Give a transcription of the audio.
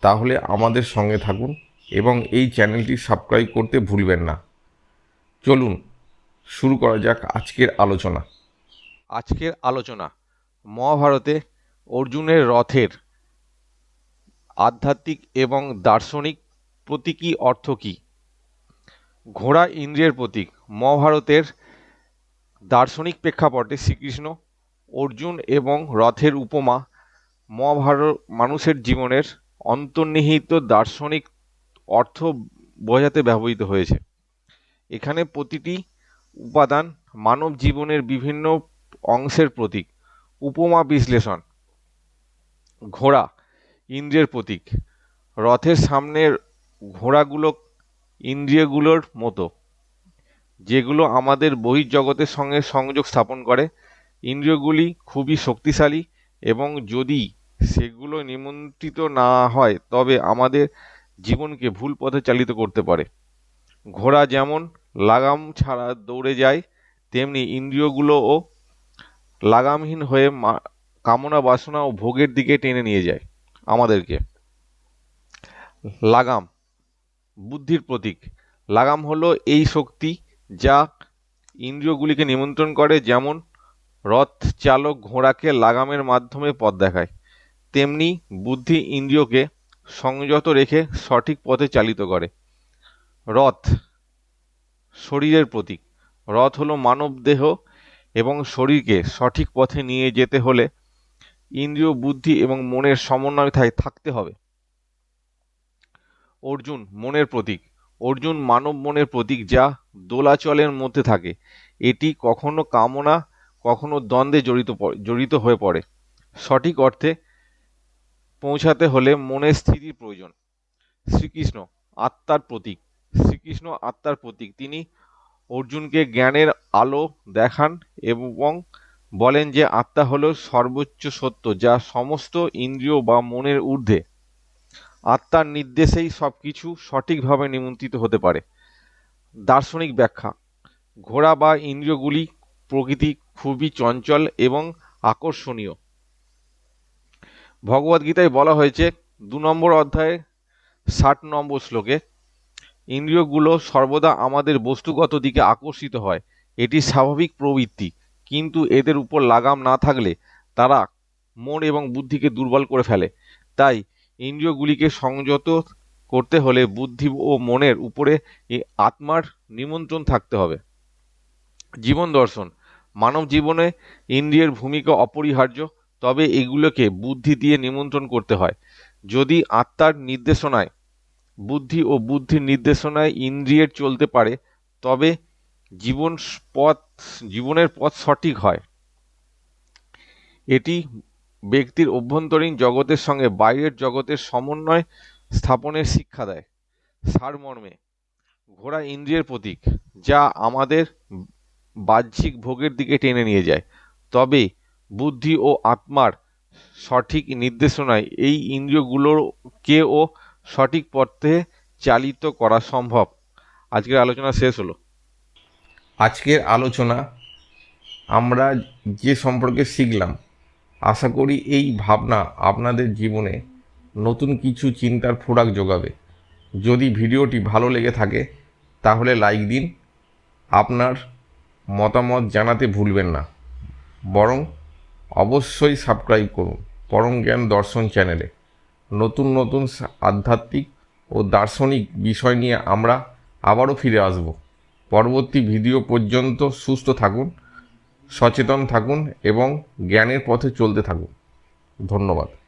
তাহলে আমাদের সঙ্গে থাকুন এবং এই চ্যানেলটি সাবস্ক্রাইব করতে ভুলবেন না। চলুন, শুরু করা যাক আজকের আলোচনা। আজকের আলোচনা, মহাভারতে অর্জুনের রথের আধ্যাত্মিক এবং দার্শনিক প্রতীকী অর্থ কী? ঘোড়া ইন্দ্রিয়ের প্রতীক, মহাভারতের দার্শনিক প্রেক্ষাপটে শ্রীকৃষ্ণ অর্জুন এবং রথের উপমা মহাভারত মানুষের জীবনের অন্তর্নিহিত দার্শনিক অর্থ বোঝাতে ব্যবহৃত হয়েছে। এখানে প্রতিটি উপাদান মানব জীবনের বিভিন্ন অংশের প্রতীক, উপমা বিশ্লেষণ, ঘোড়া ইন্দ্রিয়ের প্রতীক, রথের সামনের ঘোড়াগুলো ইন্দ্রিয়গুলোর মতো, যেগুলো আমাদের বহির্জগতের সঙ্গে সংযোগ স্থাপন করে। ইন্দ্রিয়গুলি খুবই শক্তিশালী এবং যদি সেগুলো নিমন্ত্রিত না হয়, তবে আমাদের জীবনকে ভুল পথে চালিত করতে পারে। ঘোড়া যেমন লাগাম ছাড়া দৌড়ে যায়, তেমনি ইন্দ্রিয়গুলোও লাগামহীন হয়ে কামনা বাসনা ও ভোগের দিকে টেনে নিয়ে যায় আমাদেরকে। লাগাম, বুদ্ধির প্রতীক। লাগাম হলো এই শক্তি যা ইন্দ্রিয়গুলিকে নিমন্ত্রণ করে, যেমন রথ চালক ঘোড়াকে লাগামের মাধ্যমে পথ দেখায়। তেমনি বুদ্ধি ইন্দ্রিয়কে সংযত রেখে সঠিক পথে চালিত করে। রথ শরীরের প্রতীক। রথ হলো মানব দেহ এবং শরীরকে সঠিক পথে নিয়ে যেতে হলে ইন্দ্রিয়, বুদ্ধি এবং মনের সমন্বয় থাক- থাকতে হবে। অর্জুন মনের প্রতীক। অর্জুন মানব মনের প্রতীক যা দোলাচলের মধ্যে থাকে। এটি কখনো কামনা, কখনো দ্বন্দ্বে জড়িত জড়িত হয়ে পড়ে। সঠিক অর্থে পৌঁছাতে হলে মনের স্থিতির প্রয়োজন। শ্রীকৃষ্ণ আত্মার প্রতীক। শ্রীকৃষ্ণ আত্মার প্রতীক। তিনি অর্জুনকে জ্ঞানের আলো দেখান এবং বলেন যে আত্মা হলো সর্বোচ্চ সত্য, যা সমস্ত ইন্দ্রিয় বা মনের ঊর্ধ্বে। আত্মার নির্দেশেই সব কিছু সঠিকভাবে নিমন্ত্রিত হতে পারে। দার্শনিক ব্যাখ্যা, ঘোড়া বা ইন্দ্রিয়গুলি প্রকৃতি খুবই চঞ্চল এবং আকর্ষণীয়। ভগবদ্গীতায় বলা হয়েছে, দু নম্বর অধ্যায়ে ষাট নম্বর শ্লোকে, ইন্দ্রিয়গুলো সর্বদা আমাদের বস্তুগত দিকে আকর্ষিত হয়, এটি স্বাভাবিক প্রবৃত্তি। কিন্তু এদের উপর লাগাম না থাকলে তারা মন এবং বুদ্ধিকে দুর্বল করে ফেলে। তাই ইন্দ্রিয়গুলিকে সংযত করতে হলে বুদ্ধি ও মনের উপরে আত্মার নিমন্ত্রণ থাকতে হবে। জীবন দর্শন। মানব জীবনে ইন্দ্রিয়ের ভূমিকা অপরিহার্য। তবে এগুলোকে বুদ্ধি দিয়ে নিমন্ত্রণ করতে হয়। যদি আত্মার নির্দেশনায়, বুদ্ধি ও বুদ্ধির নির্দেশনায় ইন্দ্রিয়ের চলতে পারে, তবে জীবন পথ, জীবনের পথ সঠিক হয়। এটি ব্যক্তির অভ্যন্তরীণ জগতের সঙ্গে বাইরের জগতের সমন্বয় স্থাপনের শিক্ষা দেয়। সারমর্মে, ঘোড়া ইন্দ্রিয়ের প্রতীক, যা আমাদের বাহ্যিক ভোগের দিকে টেনে নিয়ে যায়। তবে বুদ্ধি ও আত্মার সঠিক নির্দেশনায় এই ইন্দ্রিয়গুলোকেও সঠিক পথে চালিত করা সম্ভব। আজকের আলোচনা শেষ হলো। আজকের আলোচনা আমরা যে সম্পর্কে শিখলাম, আশা করি এই ভাবনা আপনাদের জীবনে নতুন কিছু চিন্তার ফোরাক যোগাবে। যদি ভিডিওটি ভালো লেগে থাকে, তাহলে লাইক দিন। আপনার মতামত জানাতে ভুলবেন না। বরং অবশ্যই সাবস্ক্রাইব করুন। পরম জ্ঞান দর্শন চ্যানেলে নতুন নতুন আধ্যাত্মিক ও দার্শনিক বিষয় নিয়ে আমরা আবারও ফিরে আসব। পরবর্তী ভিডিও পর্যন্ত সুস্থ থাকুন, সচেতন থাকুন এবং জ্ঞানের পথে চলতে থাকুন। ধন্যবাদ।